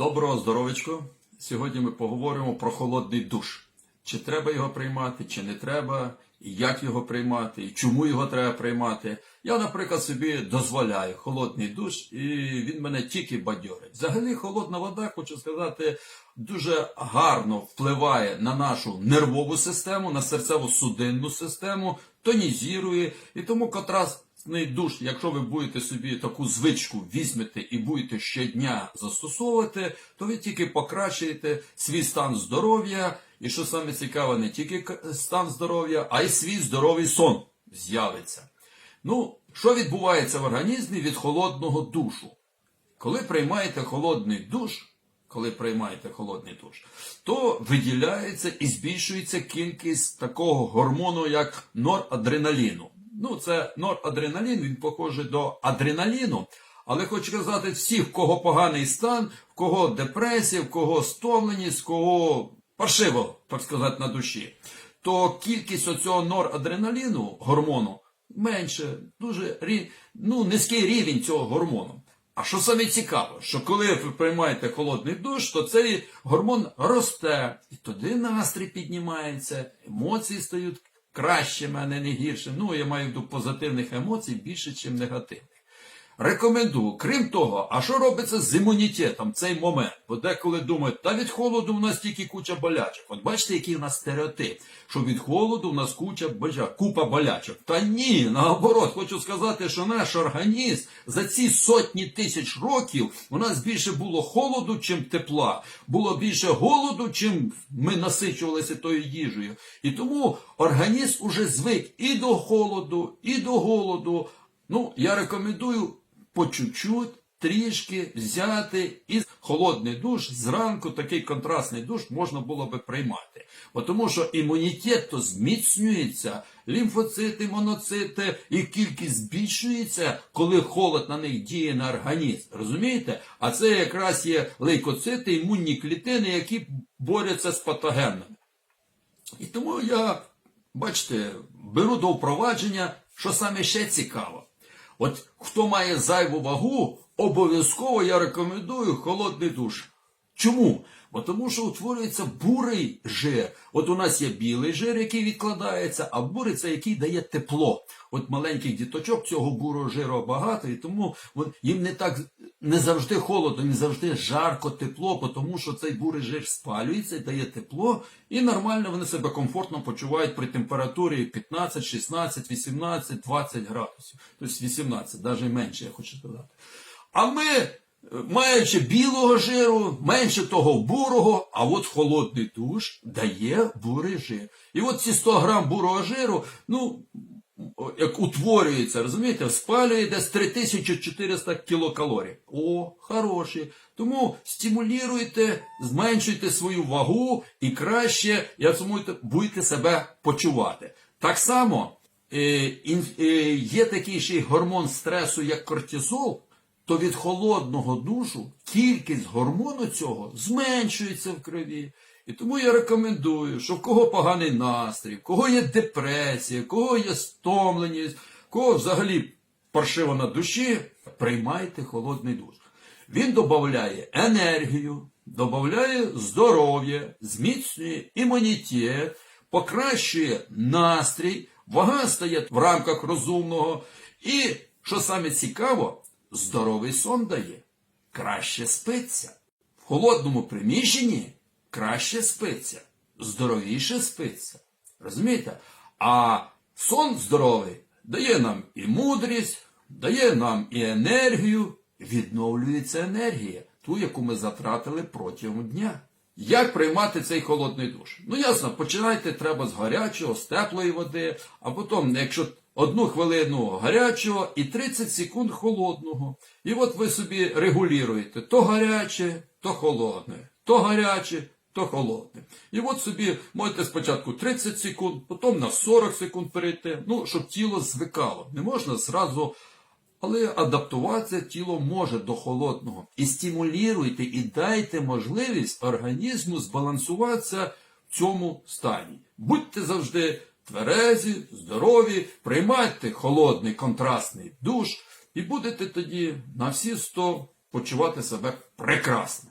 Доброго здоровечко. Сьогодні ми поговоримо про холодний душ. Чи треба його приймати, чи не треба, і як його приймати, і чому його треба приймати. Я, наприклад, собі дозволяю холодний душ, і він мене тільки бадьорить. Взагалі, холодна вода, хочу сказати, дуже гарно впливає на нашу нервову систему, на серцево-судинну систему, тонізірує, і тому котрас душ, якщо ви будете собі таку звичку візьмете і будете щодня застосовувати, то ви тільки покращуєте свій стан здоров'я, і що саме цікаве, не тільки стан здоров'я, а й свій здоровий сон з'явиться. Ну, що відбувається в організмі від холодного душу? Коли приймаєте холодний душ, коли приймаєте холодний душ, то виділяється і збільшується кількість такого гормону, як норадреналіну. Ну, це норадреналін, він похожий до адреналіну. Але хочу сказати, всіх, в кого поганий стан, в кого депресія, в кого стомленість, в кого паршиво, так сказати, на душі, то кількість оцього норадреналіну, гормону, менше, дуже ну, низький рівень цього гормону. А що саме цікаво, що коли ви приймаєте холодний душ, то цей гормон росте, і туди настрій піднімається, емоції стають кращими, а не гірше. Ну, я маю до позитивних емоцій більше, ніж негативних. Рекомендую. Крім того, а що робиться з імунітетом цей момент? Бо деколи думають, та від холоду в нас тільки куча болячок. От бачите, який у нас стереотип, що від холоду в нас куча болячок, купа болячок. Та ні, наоборот, хочу сказати, що наш організм за ці сотні тисяч років у нас більше було холоду, чим тепла. Було більше голоду, чим ми насичувалися тою їжею. І тому організм уже звик і до холоду, і до голоду. Ну, я рекомендую по чуть-чуть трішки взяти і холодний душ зранку такий контрастний душ можна було би приймати. Бо тому що імунітет то зміцнюється, лімфоцити, моноцити, і кількість збільшується, коли холод на них діє на організм. Розумієте? А це якраз є лейкоцити, імунні клітини, які борються з патогенами. І тому я, бачите, беру до впровадження, що саме ще цікаво. От хто має зайву вагу, обов'язково я рекомендую холодний душ. Чому? Бо тому що утворюється бурий жир. От у нас є білий жир, який відкладається, а бурий це який дає тепло. От маленьких діточок цього бурого жиру багато, і тому їм не так не завжди холодно, не завжди жарко, тепло, тому що цей бурий жир спалюється і дає тепло, і нормально вони себе комфортно почувають при температурі 15, 16, 18, 20 градусів. Тобто 18, навіть менше, я хочу сказати. А ми, е, маючи білого жиру, менше того бурого, а от холодний душ дає бурий жир. І от ці 100 грам бурого жиру, ну, як утворюється, розумієте, спалює десь 3400 кілокалорій. О, хороші. Тому стимулюйте, зменшуйте свою вагу і краще, я думаю, будете себе почувати. Так само е, е, є такий ще й гормон стресу, як кортизол, то від холодного душу кількість гормону цього зменшується в крові. І тому я рекомендую, що в кого поганий настрій, в кого є депресія, в кого є стомленість, в кого взагалі паршиво на душі, приймайте холодний душ. Він додає енергію, додає здоров'я, зміцнює імунітет, покращує настрій, вага стає в рамках розумного. І, що саме цікаво, здоровий сон дає, краще спиться. В холодному приміщенні краще спиться, здоровіше спиться. Розумієте? А сон здоровий дає нам і мудрість, дає нам і енергію, відновлюється енергія, ту, яку ми затратили протягом дня. Як приймати цей холодний душ? Ну ясно, починайте треба з гарячого, з теплої води, а потім, якщо одну хвилину гарячого і 30 секунд холодного. І от ви собі регулюєте то гаряче, то холодне, то гаряче, то холодне. І от собі можете спочатку 30 секунд, потім на 40 секунд перейти, ну, щоб тіло звикало. Не можна зразу але адаптуватися тіло може до холодного. І стимулюйте, і дайте можливість організму збалансуватися в цьому стані. Будьте завжди тверезі, здорові, приймайте холодний контрастний душ, і будете тоді на всі сто почувати себе прекрасно.